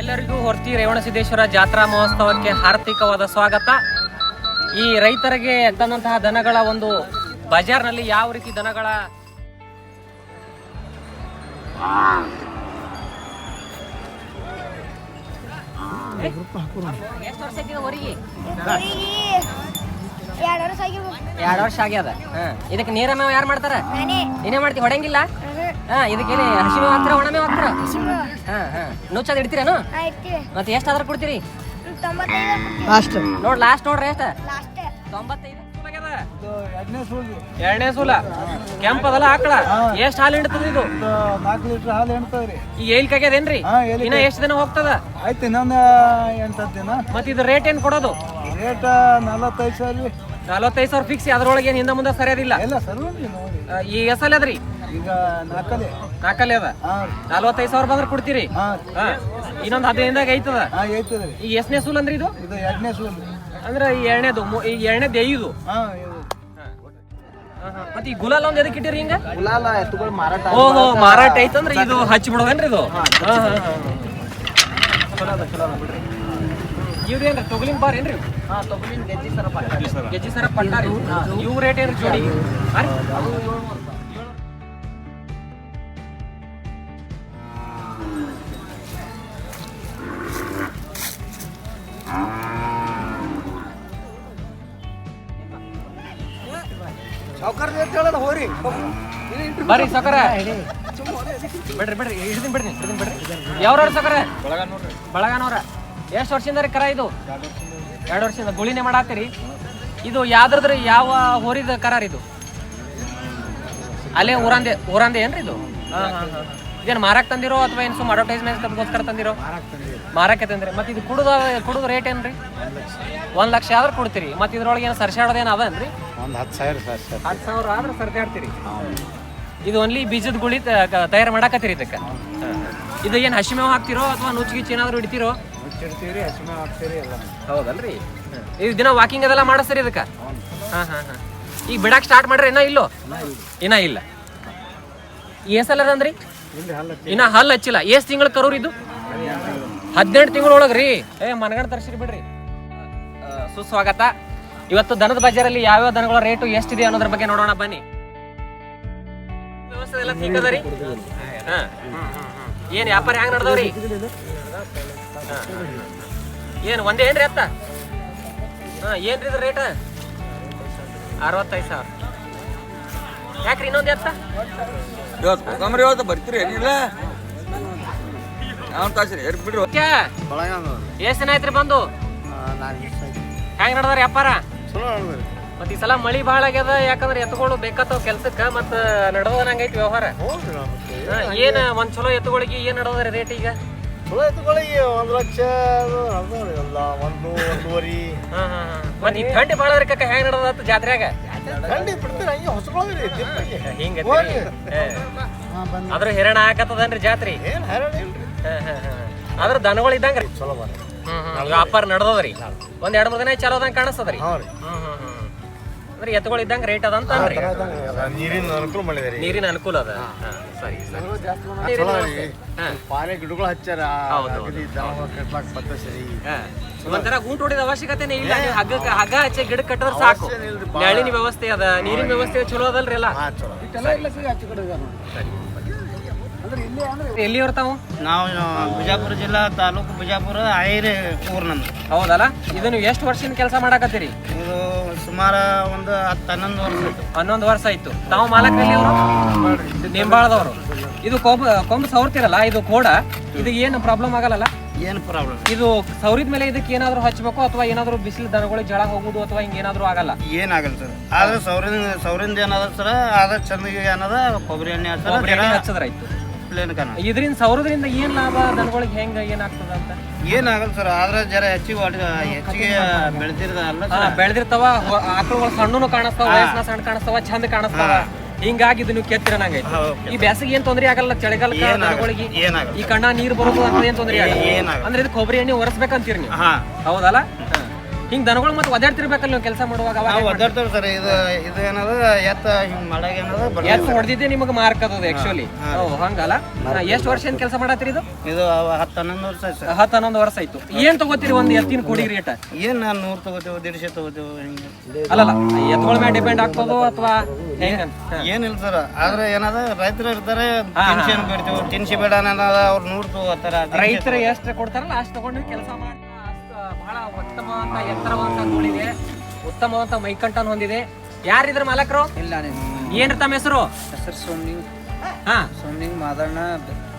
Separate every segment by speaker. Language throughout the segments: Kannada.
Speaker 1: ಎಲ್ಲರಿಗೂ ಹೊರ್ತಿ ರೇವಣಸಿದ್ದೇಶ್ವರ ಜಾತ್ರಾ ಮಹೋತ್ಸವಕ್ಕೆ ಹಾರ್ದಿಕವಾದ ಸ್ವಾಗತ. ಈ ರೈತರಿಗೆ ತಂದಂತಹ ದನಗಳ ಒಂದು ಬಜಾರ್ನಲ್ಲಿ ಯಾವ ರೀತಿ ದನಗಳ ಎಷ್ಟು ವರ್ಷ ಹೊರಗೆ?
Speaker 2: ಎರಡು ವರ್ಷ ಆಗಿರ್ಬೇಕು
Speaker 1: ಎರಡು ವರ್ಷ ಆಗ್ಯದ? ಇದಕ್ಕೆ ನೀರ ಯಾರು ಮಾಡ್ತಾರ?
Speaker 2: ಇನ್ನೇ
Speaker 1: ನೀನೇ ಮಾಡ್ತಿ ಹೊಡಂಗಿಲ್ಲ ಹಾ ಇದಕ್ಕೆ ಎಲ್ಲಿ ಮಾತ್ರ ಒಣಮೆ ಹಾಕ್ತಾರ ಹಾ ಹಾ. ನುಚ್ಚದ ಇಡ್ತೀರೇನು ಮತ್ತೆ ಎಷ್ಟು ಆದ್ರೆ
Speaker 2: ಕೊಡ್ತೀರಿ
Speaker 3: ಲಾಸ್ಟ್.
Speaker 1: ನೋಡ್ ಲಾಸ್ಟ್ ನೋಡ್ರಿ ಎಷ್ಟ ತೊಂಬತ್ತೈದು
Speaker 3: ಎರಡನೇ ಸೂಲಿ.
Speaker 1: ಎರಡನೇ ಸೂಲ? ಕೆಂಪದಲ್ಲ ಆಕಳ? ಎಷ್ಟ್ ಹಾಲು ಹಿಂಡ್ತದ ಇದು?
Speaker 3: ನಾಲ್ಕು ಲೀಟರ್ ಹಾಲು ಎಣ್ತದ್ರಿ
Speaker 1: ಈಗ ಏಲ್ಕಾಗ್ಯದೇನ್ರಿ
Speaker 3: ಹಾ,
Speaker 1: ಇನ್ನ ಎಷ್ಟ್ ದಿನ ಹೋಗ್ತದ?
Speaker 3: ಆಯ್ತು ಇನ್ನೊಂದು ಎಂಟತ್ತು ದಿನ.
Speaker 1: ಮತ್ತೆ ಇದು ರೇಟ್ ಏನ್ ಕೊಡೋದು?
Speaker 3: ರೇಟ್ ನಲವತ್ತೈದು ಸಾವಿರ
Speaker 1: ನಲವತ್ತೈದು ಸಾವಿರ ಫಿಕ್ಸ್ ಅದ್ರೊಳಗೆ ಏನ್ ಹಿಂದ ಮುಂದೆ ಸರಿಯಾದಿಲ್ಲ? ಈ ಎಸ್ ಅದ್ರಿ?
Speaker 3: ಈಗ ನಾಲ್ಕಲೆ
Speaker 1: ನಾಲ್ಕಲೆ ಅದ? ನಲ್ವತ್ತೈದು ಸಾವಿರ ಬಂದ್ರೆ ಕೊಡ್ತೀರಿ?
Speaker 3: ಹಾಂ.
Speaker 1: ಇನ್ನೊಂದು ಹದಿನೈದಾಗ ಐತದ? ಈ ಎಷ್ಟನೇ ಸೂಲ್ ಅಂದ್ರೆ ಇದು?
Speaker 3: ಇದು ಎರಡನೇ ಸೂಲ್.
Speaker 1: ಅಂದ್ರೆ ಈ ಎರಡನೇದು ಈ ಎರಡನೇದು ಐದು ಮತ್ತೆ ಈ ಗುಲಾಲ್ ಒಂದ್ ಎದಕ್ಕೆ ಇಟ್ಟಿರಿ ಹಿಂಗ?
Speaker 3: ಗುಲಾಲ ಎತ್ತುಗಳು ಮಾರಾಟ
Speaker 1: ಓಹೋ ಮಾರಾಟ ಐತಂದ್ರೆ ಇದು ಹಚ್ಚಿ ಬಿಡೋದೇನ್ರಿ ಇದು? ಇವ್ರೇನ್ರಿ ತೊಗಲಿನ ಬಾರ್ ಏನ್ರಿ
Speaker 3: ಹಾಂ ತೊಗಲಿನ ಗೆಜ್ಜಿ ಸರ
Speaker 1: ಗೆಜ್ಜಿ ಸರ ಪಟ್ಟಾರಿ ಇವ್ ರೇಟ್ ಏನ್ರಿ ಜೋಡಿ?
Speaker 3: ಹೇಳೋಣ ಹೋರಿ
Speaker 1: ಬರ್ರಿ ಸಕರ ಬಿಡ್ರಿ ಬಿಡ್ರಿ ಹಿಡ್ದಿನ್ ಬಿಡ್ರಿ ಹಿಡ್ದಿನ್ ಬಿಡ್ರಿ. ಯಾವ್ರ ಸಕರ ಬಳಗಾನವ್ರ. ಎಷ್ಟು ವರ್ಷದಿಂದ ರೀ ಕರ ಇದು? ಎರಡು ವರ್ಷದಿಂದ ಗುಳಿನೇ ಮಾಡಾತ್ತೀರಿ ಇದು ಯಾವ್ದ್ರದ್ರಿ ಯಾವ ಹೋರಿದ ಕರಾರ್ ಇದು? ಅಲ್ಲೇ ಊರಂದೆ ಊರಂದೆ ಏನ್ರಿ ಇದು? ಇದೇನು ಮಾರಕ್ ತಂದಿರೋ ಅಥವಾ ಏನು ಸುಮ್ಮ ಅಡ್ವರ್ಟೈಸ್ಮೆಂಟ್ಗೋಸ್ಕರ ತಂದಿರೋ? ಮಾರಕ್ಕೆ ತಂದ್ರಿ. ಮತ್ತೆ ಇದು ಕುಡುದ ಕುಡುದ ರೇಟ್ ಏನ್ರಿ? ಒಂದ್ ಲಕ್ಷ. ಆದ್ರೆ ಕೊಡ್ತೀರಿ. ಮತ್ತೆ ಇದ್ರೊಳಗೆ ಏನು ಸರ್ಸಾಡೋದೇನು ಅದನ್ರಿ
Speaker 3: ಒಂದು ಹತ್ತು ಸಾವಿರ ಸರ್ ಸರ್.
Speaker 1: ಹತ್ತು ಸಾವಿರ ಆದ್ರೆ ಸರ್ದಾಡ್ತೀರಿ ಇದು ಓನ್ಲಿ ಬೀಜದ ಗುಳಿ ತಯಾರು ಮಾಡಾಕತ್ತೀರಿ ಇದಕ್ಕೆ? ಇದು ಏನು ಹಸಿ ಮೇವು ಹಾಕ್ತಿರೋ ಅಥವಾ ನುಚ್ಚು ಗಿಚ್ಚು ಏನಾದ್ರು ಇಡ್ತಿರೋ
Speaker 3: ಮುಚ್ಚಿಡ್ತೀವಿ ಹಸಿಮೆ ಹಾಕ್ತೀರಿ ಎಲ್ಲ.
Speaker 1: ಹೌದಲ್ರಿ? ಇದು ದಿನ ವಾಕಿಂಗ್ ಅದೆಲ್ಲ ಮಾಡಿಸ್ತೀರಿ ಇದಕ್ಕೆ? ಹಾಂ ಹಾಂ ಹಾಂ. ಈಗ ಬಿಡಕ್ಕೆ ಸ್ಟಾರ್ಟ್ ಮಾಡ್ರಿ ಇನ್ನೂ ಇಲ್ಲೋ? ಇನ್ನ ಇಲ್ಲ. ಏನು ಸಲ ಅದಂದ್ರಿ
Speaker 3: ಇಲ್ಲಿ ಹಲ್ಲ
Speaker 1: ಇನ್ನ ಹಲ್ಲು ಹಚ್ಚಿಲ್ಲ. ಎಷ್ಟು ತಿಂಗಳು ಕರೂರ್ ಇದು? ಹದಿನೆಂಟು ತಿಂಗಳೊಳಗ್ರಿ ಏ ಮನಗಣ ತರ್ಸಿರಿ ಬಿಡ್ರಿ. ಸುಸ್ವಾಗತ. ಇವತ್ತು ದನದ ಬಜಾರಲ್ಲಿ ಯಾವ್ಯಾವ ದನಗಳ ರೇಟು ಎಷ್ಟಿದೆ ಅನ್ನೋದ್ರ ಬಗ್ಗೆ ನೋಡೋಣ ಬನ್ನಿ. ವ್ಯವಸ್ಥೆ ಎಲ್ಲ ಏನ್ ವ್ಯಾಪಾರ ಹೆಂಗ್ ನಡ್ದವ್ರಿ? ಏನು ಏನ್ ಒಂದೇ ಏನ್ರಿ ಅತ್ತ? ಹಾ ಏನ್ರಿ ಇದ್ರ ರೇಟ್? ಅರವತ್ತೈದು ಸಾವಿರ. ಯಾಕ್ರಿ ಇನ್ನೊಂದು ಎತ್ತ?
Speaker 4: ಇವತ್ತು ಬರ್ತೀರಿ ಏನಿಲ್ಲ? ಯಾವ ತಾಸ್ರಿ ಬಿಡ್ರಿ.
Speaker 1: ಎಷ್ಟು ಎಷ್ಟ್ ಐತ್ರಿ ಆಯ್ತ್ರಿ ಬಂದು? ಹೆಂಗ್ ನಡ್ದಾರ ವ್ಯಾಪಾರ? ಮತ್ ಈ ಸಲ ಮಳಿ ಭಾಳ ಆಗ್ಯದ ಯಾಕಂದ್ರೆ ಎತ್ತುಗಳು ಬೇಕಾತಾವ ಕೆಲ್ಸಕ್ಕ ಮತ್ತ ನಡದಂಗೈತಿ ವ್ಯವಹಾರ. ಹಾ, ಏನ್ ಒಂದ್ ಚಲೋ ಎತ್ತುಗಳಿಗೆ ಏನ್ ನಡದರ ರೇಟ್ ಈಗ?
Speaker 3: ಚಲೋ ಎತ್ತುಗಳಿಗೆ ಒಂದು ಲಕ್ಷ ಅದಾವ್ರಿ ಎಲ್ಲ ಒಂದು ಒಂದೂವರೆ.
Speaker 1: ಹಾ, ಹಾ, ಈ ಥಂಡಿ ಭಾಳ ಕಕ್ಕ ಹೆಂಗ್ ನಡದತ್ತ ಜಾತ್ರ್ಯಾಗ?
Speaker 3: ಖಂಡಿ ಬಿಡ್ತೀರಿ ಹಂಗೆ ಹೊಸಗೊಳಗ್ರಿ
Speaker 1: ಹಿಂಗ ಅದ್ರ ಹಿರಣ ಹಾಕತ್ತದನ್ರಿ ಜಾತ್ರಿ?
Speaker 3: ಏನು ಹೈರಾಣ ಇಲ್ರಿ.
Speaker 1: ಹಾ, ಹಾ, ಹಾ. ಆದ್ರ ದನಗಳು ಇದ್ದಂಗ್ರಿ?
Speaker 3: ಚಲೋ ಬರ್ರಿ
Speaker 1: ಹ್ಮ್. ವ್ಯಾಪಾರ ರೀ ಒಂದ್ ಎರಡ್ ಮೂರ್ ದಿನ ಚಲೋ ಅದಂಗ ಕಾಣಿಸ್ತದ್ರಿ.
Speaker 3: ಹಾಂ ರೀ.
Speaker 1: ಹ್ಮ್, ಹ್ಮ್, ಹ್ಮ್. ಅಂದ್ರೆ ಎತ್ತುಗಳು ಇದ್ದಂಗ ರೇಟ್ ಅದ ಅಂತ ಅಂದ್ರಿ.
Speaker 3: ನೀರಿನ ಅನುಕೂಲ ಮಾಡಿದಾರೆ.
Speaker 1: ನೀರಿನ ಅನುಕೂಲ ಅದ. ಹಾ, ಸರಿ ಸರಿ.
Speaker 3: ಚಲೋ ರೀ.
Speaker 1: ಹಾ.
Speaker 3: ಪಾಲೆ ಗಿಡಗಳು ಹಚ್ಚಾರ
Speaker 1: ಹೌದು, ಹೌದು.
Speaker 3: ಅಗದಿ ದನ ಕಟ್ಲಾಕ್ ಬತ್ತ ಸರಿ.
Speaker 1: ಹಾ. ಒಂಥರ ಗೂಟ್ ಹೊಡಿದ ಅವಶ್ಯಕತೆನೇ ಇಲ್ಲ. ನೀವು ಹಗ್ಗ ಹಗ್ಗ ಹಚ್ಚಿ ಗಿಡ ಕಟ್ಟಿದ್ರೆ ಸಾಕು.
Speaker 3: ಅವಶ್ಯನೇ ಇಲ್ರಿ,
Speaker 1: ವ್ಯವಸ್ಥೆ ಅದ ನೀರಿನ ವ್ಯವಸ್ಥೆ ಚಲೋ ಅದಲ್ರಿ ಎಲ್ಲ.
Speaker 3: ಸರಿ ಚಲೋ
Speaker 1: ಎಲ್ಲಿ
Speaker 5: ನಾವು ಬಿಜಾಪುರ ಜಿಲ್ಲಾ ತಾಲೂಕು ಬಿಜಾಪುರ ಐರೆ ಊರ್ ನಮ್ದು.
Speaker 1: ಹೌದಲ್ಲ? ಇದು ನೀವು ಎಷ್ಟು ವರ್ಷದಿಂದ ಕೆಲಸ ಮಾಡಾಕತ್ತೀರಿ?
Speaker 5: ಇದು ಸುಮಾರು ಒಂದು ಹತ್ತು ಹನ್ನೊಂದು ವರ್ಷ ಆಯ್ತು.
Speaker 1: ಹನ್ನೊಂದು ವರ್ಷ ಆಯ್ತು. ತಾವು ಮಾಲಕರಲ್ಲಿ ಅವರು ನಿಂಬಾಳದವರು. ಇದು ಕೊಂಬ ಕೊಂಬು ಸವರ್ತಿರಲ್ಲ ಇದು ಕೋಡ. ಇದು ಏನು ಪ್ರಾಬ್ಲಮ್ ಆಗಲ್ಲ
Speaker 5: ಏನು ಪ್ರಾಬ್ಲಮ್
Speaker 1: ಇದು ಸೌರಿದ ಮೇಲೆ ಇದಕ್ಕೆ ಏನಾದರೂ ಹಚ್ಚಬೇಕು ಅಥವಾ ಏನಾದರೂ ಬಿಸಿಲು ದನಗಳಿಗೆ ಜಳ ಹೋಗುದು ಅಥವಾ ಹಿಂಗೆ ಏನಾದರೂ ಆಗಲ್ಲ?
Speaker 5: ಏನಾಗಲ್ಲ ಸರ್. ಆದ್ರೆ ಸೌರಿಂದ ಸೌರಿಂದ ಏನಾದ್ರು ಸರ ಆದ್ರೆ ಚಂದಿಗೆ ಏನದ ಕೊಬ್ಬರಿ ಎಣ್ಣೆ
Speaker 1: ಕೊಬ್ಬರಿ ಎಣ್ಣೆ ಹಚ್ಚದ್ರಾಯ್ತು.
Speaker 5: ಪ್ಲೇನ್ ಕಾಣ
Speaker 1: ಇದರಿಂದ ಸೌರದ್ರಿಂದ ಏನ್ ಲಾಭ? ದನಗಳಿಗೆ ಹೆಂಗ ಏನಾಗ್ತದ ಅಂತ?
Speaker 5: ಏನಾಗಲ್ಲ ಸರ್ ಆದ್ರೆ ಜರ ಹೆಚ್ಚಿಗೆ ಹೆಚ್ಚಿಗೆ ಬೆಳೆದಿರದ ಅಲ್ಲ
Speaker 1: ಹಾ,
Speaker 5: ಸರ್.
Speaker 1: ಬೆಳ್ದಿರ್ತಾವ ಹೊ- ಆಕಳುಗಳು ಸಣ್ಣನು ಕಾಣಿಸ್ತಾವ ವಯಸ್ಸಿನ ಸಣ್ಣ ಕಾಣಿಸ್ತಾವ ಚಂದ ಕಾಣಿಸ್ತಾವ. ಹಿಂಗಾಗಿ ಇದು ನೀವು ಕೆತ್ತಿರ ನಂಗೈತಿ ಈ ಬ್ಯಾಸಿಗೆ ಏನ್ ತೊಂದ್ರೆ ಆಗಲ್ಲ ಚಳಿಗಾಲ
Speaker 5: ಏನಾಗಲ್ಲ.
Speaker 1: ದನಗಳಿಗೆ.
Speaker 5: ಏನಾಗಲ್ಲ.
Speaker 1: ಈ ಕಣ್ಣ ನೀರ್ ಬರೋದು ಅಂತ ಏನ್ ತೊಂದ್ರೆ ಆಗಲ್ಲ.
Speaker 5: ಏನಾಗಲ್ಲ.
Speaker 1: ಅಂದ್ರೆ ಇದು ಕೊಬ್ಬರಿ ಎಣ್ಣೆ ಒರೆಸ್ಬೇಕಂತೀರಿ ನೀವು?
Speaker 5: ಹಾ.
Speaker 1: ಹೌದಲ್ಲ? ಹಿಂಗ್ ದನಗಳು ಮತ್ತೆ ಒದಾಡ್ತಿರ್ಬೇಕಲ್ಲ ನೀವು ಕೆಲಸ ಮಾಡುವಾಗ ಅವಾಗ
Speaker 5: ನಾವು ಒದ್ದಾಡ್ತೇವೆ ಸರ್ ಇದು ಇದು ಏನದ ಎತ್ತ ಹಿಂಗ್ ಮಾಡಾಗ ಏನದ ಎತ್ತ
Speaker 1: ಎತ್ತು ಹೊಡೆದಿದ್ದೆ ನಿಮಗೆ ಮಾರ್ಕ್ ಅದದ ಆಕ್ಚುಲಿ ಹಂಗಲ್ಲ? ಎಷ್ಟು ವರ್ಷ ಕೆಲಸ ಮಾಡತ್ತೀರಿ ಇದು?
Speaker 5: ಇದು ಅವ ಹತ್ತು ಹನ್ನೊಂದು ವರ್ಷ ಆಯ್ತು ಸರ್.
Speaker 1: ಹತ್ತು ಹನ್ನೊಂದು ವರ್ಷ ಆಯ್ತು. ಏನ್ ತಗೋತೀರಿ ಒಂದು ಎತ್ತಿನ ಕೂಡಿ ರೇಟ್
Speaker 5: ಏನ್ ನಾನು ನೂರ್ ತಗೋತೇವೆ ದೀಡ್ಶೆ ತಗೋತೇವೆ ಹಿಂಗೆ?
Speaker 1: ಅಲ್ಲಲ್ಲ ಎತ್ತುಗಳ ಮೇಲೆ ಡಿಪೆಂಡ್ ಆಗ್ತದೋ ಅಥವಾ
Speaker 5: ಏನಿಲ್ಲ ಸರ್ ಆದ್ರೆ ಏನದ ರೈತರು ಇರ್ತಾರೆ ತಿನ್ಸಿ ಏನು ಬಿಡ್ತೀವಿ ತಿನ್ಸಿ ಬೇಡ ಅನ್ನೋದ ಅವ್ರು ನೂರು ತಗೋತಾರ
Speaker 1: ರೈತರು ಎಷ್ಟು ಕೊಡ್ತಾರಲ್ಲ ಅಷ್ಟು ತಗೊಂಡು ಕೆಲಸ ಮಾಡಿ. ಉತ್ತಮವಾದ ಎತ್ತರವಾದ ಗೂಳಿದೆ ಉತ್ತಮವಾದ ಮೈಕಂಠನ್ ಹೊಂದಿದೆ. ಯಾರಿದ್ರ ಮಾಲಕರು?
Speaker 6: ಇಲ್ಲ
Speaker 1: ಏನ್ರಿ ತಮ್ಮ ಹೆಸರು?
Speaker 6: ಹೆಸರು ಸೋಮ್ನಿಂಗ್
Speaker 1: ಹಾ.
Speaker 6: ಸೋಮ್ನಿಂಗ್ ಮಾದಣ್ಣ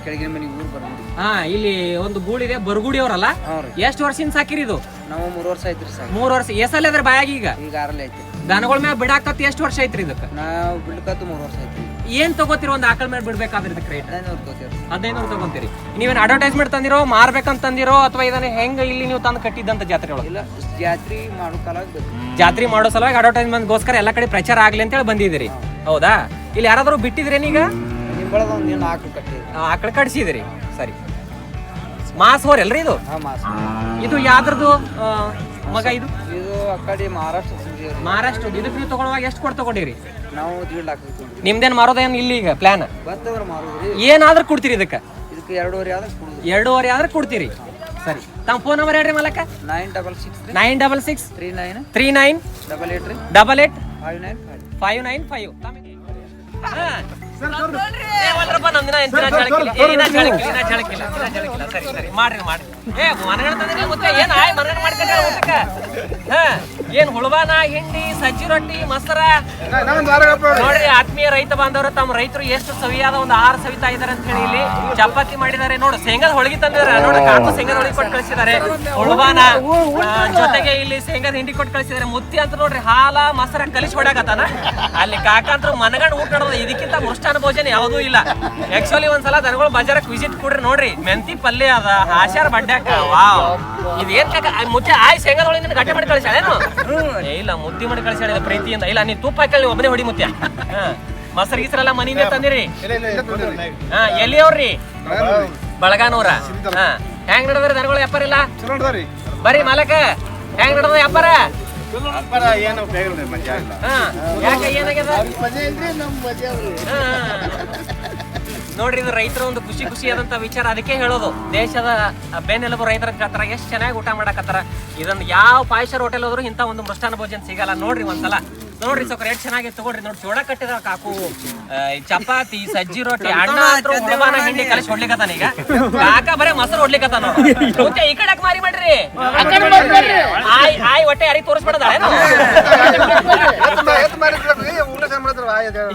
Speaker 6: ಕೆಳಗಿನ ಮನೆ ಊರು ಬರ್ಬೋದು
Speaker 1: ಹಾ ಇಲ್ಲಿ ಒಂದು ಗೂಳಿದೆ ಬರಗುಡಿ ಅವರಲ್ಲ? ಎಷ್ಟು ವರ್ಷದಿಂದ ಸಾಕಿರಿ ಇದು?
Speaker 6: ನಾವು ಮೂರು ವರ್ಷ ಐತ್ರಿ ಸರ್
Speaker 1: ಮೂರು ವರ್ಷ. ಎಸಲ್ ಅದ್ರ ಬಾಯಾಗಿ ಈಗ?
Speaker 6: ಈಗ ಆರಲ್ಲಿ ಐತಿ.
Speaker 1: ದನಗಳ ಮ್ಯಾಗ ಬಿಡಾಕತ್ ಎಷ್ಟು ವರ್ಷ ಐತ್ರಿ ಇದಕ್ಕೆ?
Speaker 6: ನಾವು ಬಿಡ್ಕತ್ತು ಮೂರು ವರ್ಷ ಐತ್ರಿ.
Speaker 1: ಏನ್ ತಗೋತಿರ ಒಂದು ಆಕಳ ಮೇಲೆ ಬಿಡ್ಬೇಕಾದ್ರೆ ಇದಕ್ಕೆ ರೇಟ್
Speaker 6: ಹದಿನೈದು ತಗೋತೀರಿ
Speaker 1: ಹದಿನೈದು ತಗೊಂತೀರಿ. ನೀವೇನು ಅಡ್ವರ್ಟೈಸ್ಮೆಂಟ್ ತಂದಿರೋ ಮಾರ್ಬೇಕಂತ ತಂದಿರೋ ಅಥವಾ ಇದನ್ನ ಹೆಂಗ ಇಲ್ಲಿ ನೀವು ತಂದು ಕಟ್ಟಿದ್ದಂತ ಜಾತ್ರೆ ಒಳಗೆ?
Speaker 6: ಇಲ್ಲ ಜಾತ್ರೆ ಮಾಡೋ ಸಲುವಾಗಿ
Speaker 1: ಜಾತ್ರೆ ಮಾಡೋ ಸಲುವಾಗಿ ಅಡ್ವರ್ಟೈಸ್ಮೆಂಟ್ಗೋಸ್ಕರ ಎಲ್ಲ ಕಡೆ ಪ್ರಚಾರ ಆಗ್ಲಿ ಅಂತೇಳಿ ಬಂದಿದ್ದೀರಿ. ಹೌದಾ. ಇಲ್ಲಿ ಯಾರಾದ್ರೂ ಬಿಟ್ಟಿದ್ರೇನೀಗ
Speaker 6: ನಿಂಬಳದ ಒಂದು ಆಕಳ ಕಟ್ಟಿ.
Speaker 1: ಆಕಳ ಕಟ್ಸಿದಿರಿ. ಸರಿ. ಮಾಸ್ ಹೋರಲ್ರಿ ಇದು?
Speaker 6: ಹಾಂ ಮಾಸ
Speaker 1: ಇದು ಯಾವ್ದ್ರದ್ದು ಮಗ ಇದು?
Speaker 6: ಇದು ಆ ಕಡೆ ಮಹಾರಾಷ್ಟ್ರ.
Speaker 1: ಮಹಾರಾಷ್ಟ್ರ ಇದಕ್ಕೆ ನೀವು ತಗೊಳ್ಳುವಾಗ ಎಷ್ಟು ಕೊಟ್ಟು ತಗೊಂಡಿರಿ?
Speaker 6: ನಾವು ದೀಡ್ ಲಾಕ್ ಹಾಕ್ತೀವಿ
Speaker 1: ನಿಮ್ದೇನ್ ಮಾರೋದೇನು ಇಲ್ಲಿ ಈಗ ಪ್ಲಾನ್
Speaker 6: ಬರ್ತವ್ರ ಮಾರೋದ್ರಿ.
Speaker 1: ಏನಾದ್ರೂ ಕೊಡ್ತೀರಿ ಇದಕ್ಕೆ?
Speaker 6: ಇದಕ್ಕೆ ಎರಡೂವರೆ ಆದ್ರೆ ಕೊಡುದು
Speaker 1: ಎರಡೂವರೆ ಆದ್ರೆ ಕೊಡ್ತೀರಿ. ಸರಿ. ತಮ್ಮ ಫೋನ್ ನಂಬರ್ ಹೇಳ್ರಿ ಮಲಕ.
Speaker 6: Nine double six
Speaker 1: nine double six
Speaker 6: three nine
Speaker 1: three nine
Speaker 6: double eight three
Speaker 1: double eight
Speaker 6: five nine five
Speaker 1: five nine five ಸರಿ ಸರಿ. ಮಾಡ್ರಿ ಮಾಡ್ರಿ. ಏ ಏನ್ ಆಯ್ ಮಾಡ್ಕೊಂಡ್ರೆ ಊಟಕ್ಕ? ಹಾ ಏನ್ ಹುಳಬಾನಾ ಹಿಂಡಿ ಸಜ್ಜಿ ರೊಟ್ಟಿ ಮೊಸರ? ನೋಡ್ರಿ ಆತ್ಮೀಯ ರೈತ ಬಾಂಧವರು ತಮ್ಮ ರೈತರು ಎಷ್ಟು ಸವಿಯಾದ ಒಂದು ಆಹಾರ ಸವಿತಾ ಇದಾರೆ ಅಂತ ಹೇಳಿ ಇಲ್ಲಿ ಚಪಾತಿ ಮಾಡಿದ್ದಾರೆ. ನೋಡು ಶೇಂಗಾದ ಹೋಳಿಗೆ ತಂದಿದ್ದಾರೆ. ನೋಡಿ ಕಾಕು ಶೇಂಗಾದ ಹೋಳಿಗೆ ಕೊಟ್ಟು ಕಳಿಸಿದ್ದಾರೆ. ಹುಳವಾನ ಜೊತೆಗೆ ಇಲ್ಲಿ ಶೇಂಗಾದ ಹಿಂಡಿ ಕೊಟ್ಟು ಕಳಿಸಿದ್ದಾರೆ. ಮುತ್ತಿ ಅಂತ ನೋಡ್ರಿ ಹಾಲ ಮೊಸರ ಕಲಿಸಿ ಹೊಡ್ಯಾಕತ್ತಾನ. ಅಲ್ಲಿ ಕಾಕಂತ್ರ ಮನಗಂಡ್ ಊಟ ಮಾಡೋದು ಇದಕ್ಕಿಂತ ಮುಷ್ಟಾನ ಭೋಜನ ಯಾವುದೂ ಇಲ್ಲ. ಆಕ್ಚುಲಿ ಒಂದ್ಸಲ ದನಗಳು ಬಜಾರಕ್ಕೆ ವಿಸಿಟ್ ಕೊಡ್ರಿ ನೋಡ್ರಿ. ಮೆಂತಿ ಪಲ್ಯ ಅದ ಹಾಸ್ಯಾರ ಬಡ್ಡ್ಯಾಕ ವಾವ್. ಏನ್ ಕಾಕ? ಆ ಮುಚ್ಚೆ ಆಯ್ ನಿನ್ನ ಗಟ್ಟಿ ಮಾಡಿ ಕಳಿಸ್ಯಾಳೇನು ಏ ಇಲ್ಲ ಮುದ್ದಿ ಮಾಡಿ ಕಳಿಸ್ಯಾಳ ಪ್ರೀತಿಯಿಂದ. ಇಲ್ಲ ನೀ ತುಪ್ಪ ಹಾಕಿ ಒಬ್ಬನೇ ಹೊಡಿ ಮುತ್ಯ ಹಾ. ಮೊಸರು ಗಿಸರೆಲ್ಲ ಮನಿನೇ ತಂದಿರಿ. ಹಾ ಎಲ್ಲಿ ಅವ್ರಿ ಬಳಗಾನೂರ. ಹಾ. ಹೆಂಗ್ ನಡದ್ರಿ ದನಗಳು ವ್ಯಾಪಾರ ಇಲ್ಲ ಬರ್ರಿ ಮಾಲಕ. ಹೆಂಗ್ ನಡದ ವ್ಯಾಪಾರ ಯಾಕೆ ಏನಾಗ್ಯದ? ಹಾ. ನೋಡ್ರಿ ಇದು ರೈತರ ಒಂದು ಖುಷಿ ಖುಷಿಯಾದಂತ ವಿಚಾರ. ಅದಕ್ಕೆ ಹೇಳೋದು ದೇಶದ ಬೆನ್ನೆಲುಬು ರೈತರ ಕತ್ತರ ಎಷ್ಟು ಚೆನ್ನಾಗಿ ಊಟ ಮಾಡಕತ್ತಾರ? ಇದನ್ನ ಯಾವ ಪಾಯಸರ್ ಹೋಟೆಲ್ ಹೋದ್ರು ಇಂಥ ಒಂದು ಮೃಷ್ಟಾನ ಭೋಜನ ಸಿಗಲ್ಲ. ನೋಡ್ರಿ ಒಂದ್ಸಲ. ನೋಡ್ರಿ ಸ್ವಲ್ಪ ರೇಟ್ ಚೆನ್ನಾಗಿ ತಗೊಳ್ರಿ ನೋಡಿ ಚೋಡ ಕಟ್ಟಿದ ಕಾಕು. ಚಪಾತಿ ಸಜ್ಜಿ ರೊಟ್ಟಿ ಅಣ್ಣ ಅಂತೂ ಹುಡುಗನ ಹಿಂಡಿ ಕಲಿಸಿ ಹೊಡ್ಲಿಕತ್ತಾನ ಈಗ? ಕಾಕ ಬರೇ ಮೊಸರು ಹೊಡ್ಲಿಕತ್ತಾನ ಈ ಕಡೆ ಮಾರಿ ಮಾಡ್ರಿ? ಆಯ್ ಆಯ್ ಹೊಟ್ಟೆ ಯಾರಿಗೆ ತೋರಿಸ್ಬಿಡದ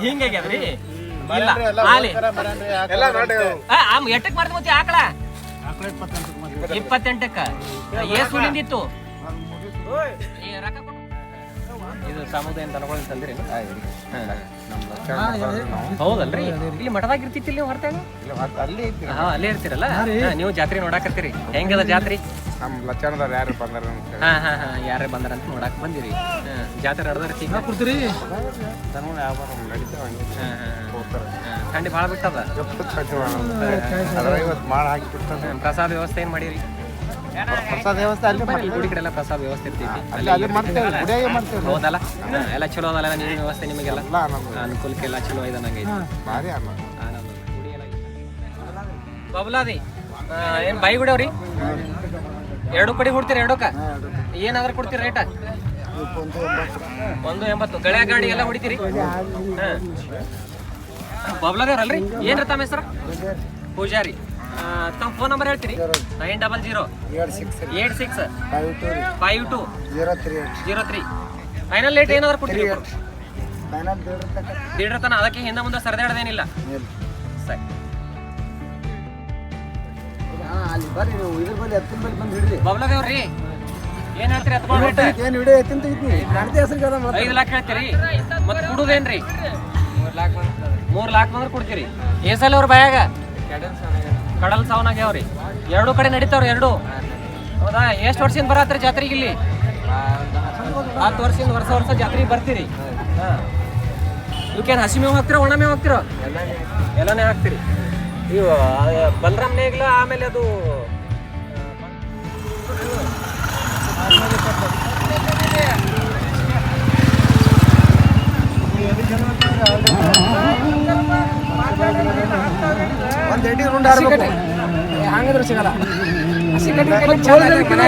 Speaker 1: ಹಿಂಗಾಗ್ಯದ್ರಿ ಇಲ್ಲ. ಆಲಿ ಆ, ಆ, ಎಟ್ಟಕ್ ಮಾಡಿದ್ ಮತ್ತೆ ಆಕಳ? ಇಪ್ಪತ್ತೆಂಟಕ್ಕ ಏ, ಕೊಡು. ಇದು ಸಮುದಾಯ ದನಗಳು ತಂದಿರಿ ಹೌದಲ್ರಿ? ಇಲ್ಲಿ ಮಠದಾಗ ಇರ್ತಿತ್ತಿಲ್ಲ ನೀವು ಹೊರತಾಗ ಹಾ ಅಲ್ಲೇ ಇರ್ತೀರಲ್ಲ? ನೀವು ಜಾತ್ರೆ ನೋಡಾಕತ್ತೀರಿ. ಹೆಂಗದ ಜಾತ್ರೆ?
Speaker 3: ನಮ್ಮ ಲಕ್ಷಣದವ್ರು ಯಾರು ಬಂದಾರ
Speaker 1: ಹಾ ಹಾ ಹಾ ಯಾರೇ ಬಂದಾರ ಅಂತ ನೋಡಕ್ ಬಂದಿರಿ. ಹಾ, ಜಾತ್ರೆ ನಡೆದ್ರ ಕೊಡ್ತೀರಿ
Speaker 3: ವ್ಯಾಪಾರ ನಡೀತಾವ
Speaker 1: ಥಂಡಿ ಭಾಳ ಬಿಟ್ಟದ?
Speaker 3: ಅದ್ರ ಇವತ್ತು ಮಾಡಿ ಹಾಕಿಬಿಡ್ತಾನೆ.
Speaker 1: ಹ್ಮ್, ಪ್ರಸಾದ ವ್ಯವಸ್ಥೆ ಏನ್ ಮಾಡಿರಿ?
Speaker 3: ಪ್ರಸಾದ ವ್ಯವಸ್ಥೆ ಅಲ್ಲಿ
Speaker 1: ಬರ್ರಿ, ಗುಡಿ ಕಡೆ ಎಲ್ಲ ಪ್ರಸಾದ ವ್ಯವಸ್ಥೆ ಇರ್ತೈತಿ.
Speaker 3: ಅಲ್ಲಿ ಅಲ್ಲಿ ಮಾಡ್ತೇವೆ ಗುಡಿಯಾಗೆ ಮಾಡ್ತೇವೆ.
Speaker 1: ಹೌದಲ್ಲ? ಹಾ, ಎಲ್ಲ ಚಲೋ ಅದಲ್ಲ ನೀರಿನ ವ್ಯವಸ್ಥೆ ನಿಮಗೆಲ್ಲ?
Speaker 3: ಎಲ್ಲ ನಮಗೆ
Speaker 1: ಅನುಕೂಲಕ್ಕೆ ಎಲ್ಲ ಚಲೋ ಇದೆ ನಂಗೆ
Speaker 3: ಭಾರಿ ಅನ್ನ.
Speaker 1: ಬಬಲಾದಿ ಏನ್ ಬಾಯಿ ಗುಡವ್ರಿ ಎರಡು ಕಡೆ ಕೊಡ್ತೀರಾ ಎರಡಕ್ಕ? ಏನಾದ್ರೂ ಕೊಡ್ತೀರಾ ರೇಟ ಒಂದು ಎಂಬತ್ತು. ಗಳೆ ಗಾಡಿ ಎಲ್ಲ ಹೊಡಿತೀರಿ ಬಬ್ಲಾದೇವ್ರಲ್ರಿ ಏನ್ರಿ ತಮ್ಮ ಹೆಸರು? ಪೂಜಾರಿ. ತಮ್ಮ ಫೋನ್ ನಂಬರ್ ಹೇಳ್ತೀರಿ? Nine double zero. Eight six five two
Speaker 3: zero three
Speaker 1: final rate ಏನಾದ್ರು ಕೊಡ್ತೀರಿ ದೀಡ್ರ ತನ ಅದಕ್ಕೆ ಹಿಂದೆ ಮುಂದೆ ಸರಿದಾಡ್ದೇನಿಲ್ಲ. ಸರಿ.
Speaker 6: ಅಲ್ಲಿ ಬರ್ರಿ ನೀವು ಇದ್ರ ಬಲ್ಲಿ ಎತ್ತಿನ ಬಲ್ಲಿ ಬಂದು ಹಿಡ್ರಿ.
Speaker 1: ಬಬ್ಲಾದೇವ್ರಿ ಏನ್ ಹೇಳ್ತೀರಿ ಎತ್ಕೊಂಡ್ ರೇಟ್
Speaker 6: ಏನು ವಿಡಿಯೋ ಎತ್ತಿನ ತೆಗಿತೀನಿ. ಕಾಣ್ತಿ ಹೆಸರು ಕದ
Speaker 1: ಐದು ಲಕ್ಷ ಹೇಳ್ತೀರಿ? ಮತ್ ಕುಡುದೇನ್ರಿ? ಮೂರು ಲಾಕ್ ಬಂದ್ರೆ ಕೊಡ್ತೀರಿ. ಏಸಲ್ ಅವ್ರ ಬಾಯಾಗ? ಕಡಲ್ ಸಾವನಾಗ್ಯಾವ್ರಿ ಎರಡು ಕಡೆ ನಡೀತಾವ್ರಿ ಎರಡು. ಹೌದಾ? ಎಷ್ಟು ವರ್ಷದಿಂದ ಬರತ್ರಿ ಜಾತ್ರೆಗೆ ಇಲ್ಲಿ? ಹತ್ತು ವರ್ಷದಿಂದ ವರ್ಷ ವರ್ಷ ಜಾತ್ರೆಗೆ ಬರ್ತೀರಿ. ಇವಕ್ಕೇನು ಹಸಿ ಮೇವು ಹಾಕ್ತಿರೋ ಒಣ ಮೇವು ಹಾಕ್ತಿರೋ? ಎಲ್ಲನೇ ಹಾಕ್ತಿರಿ. ಇವು ಬಲರಾಮ್ ನೇಗ್ಲ ಆಮೇಲೆ ಅದು
Speaker 3: ಒಂದು ಎಡಿ ರುಂಡ್ ಹಾಕ್ಬೇಕು
Speaker 7: ಹಂಗಿದ್ರೆ ಸಿಗಲ್ಲ
Speaker 1: ಸಿಗಲ್ಲ